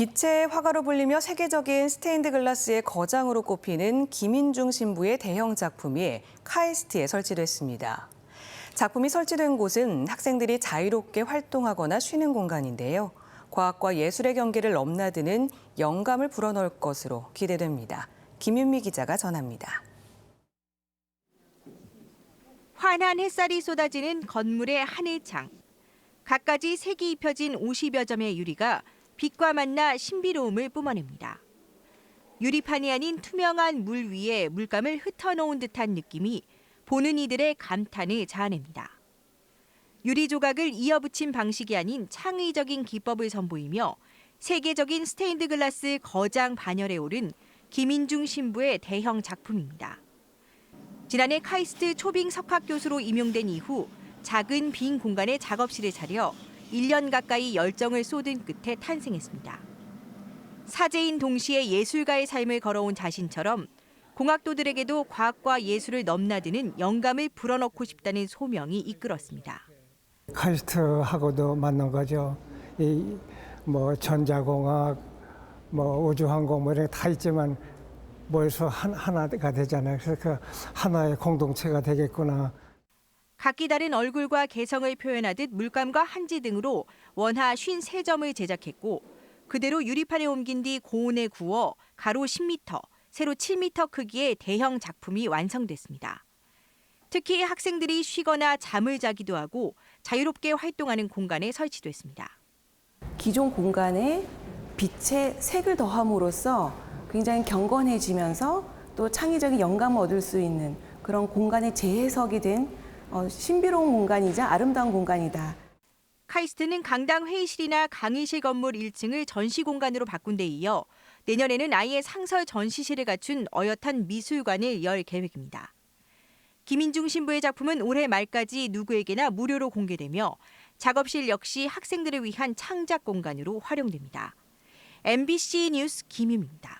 빛의 화가로 불리며 세계적인 스테인드 글라스의 거장으로 꼽히는 김인중 신부의 대형 작품이 카이스트에 설치됐습니다. 작품이 설치된 곳은 학생들이 자유롭게 활동하거나 쉬는 공간인데요. 과학과 예술의 경계를 넘나드는 영감을 불어넣을 것으로 기대됩니다. 김윤미 기자가 전합니다. 환한 햇살이 쏟아지는 건물의 하늘창. 갖가지 색이 입혀진 50여 점의 유리가 빛과 만나 신비로움을 뿜어냅니다. 유리판이 아닌 투명한 물 위에 물감을 흩어놓은 듯한 느낌이 보는 이들의 감탄을 자아냅니다. 유리 조각을 이어붙인 방식이 아닌 창의적인 기법을 선보이며 세계적인 스테인드 글라스 거장 반열에 오른 김인중 신부의 대형 작품입니다. 지난해 카이스트 초빙 석학 교수로 임용된 이후 작은 빈 공간에 작업실을 차려 1년 가까이 열정을 쏟은 끝에 탄생했습니다. 사제인 동시에 예술가의 삶을 걸어온 자신처럼 공학도들에게도 과학과 예술을 넘나드는 영감을 불어넣고 싶다는 소명이 이끌었습니다. 카이스트하고도 만난 거죠. 이 뭐 전자공학, 뭐 우주항공 뭐 이런 게다 있지만 모여서 한, 하나가 되잖아요. 그래서 그 하나의 공동체가 되겠구나. 각기 다른 얼굴과 개성을 표현하듯 물감과 한지 등으로 원화 53점을 제작했고 그대로 유리판에 옮긴 뒤 고온에 구워 가로 10m, 세로 7m 크기의 대형 작품이 완성됐습니다. 특히 학생들이 쉬거나 잠을 자기도 하고 자유롭게 활동하는 공간에 설치됐습니다. 기존 공간에 빛의 색을 더함으로써 굉장히 경건해지면서 또 창의적인 영감을 얻을 수 있는 그런 공간의 재해석이 된 어, 신비로운 공간이자 아름다운 공간이다. 카이스트는 강당 회의실이나 강의실 건물 1층을 전시 공간으로 바꾼 데 이어 내년에는 아예 상설 전시실을 갖춘 어엿한 미술관을 열 계획입니다. 김인중 신부의 작품은 올해 말까지 누구에게나 무료로 공개되며 작업실 역시 학생들을 위한 창작 공간으로 활용됩니다. MBC 뉴스 김유입니다.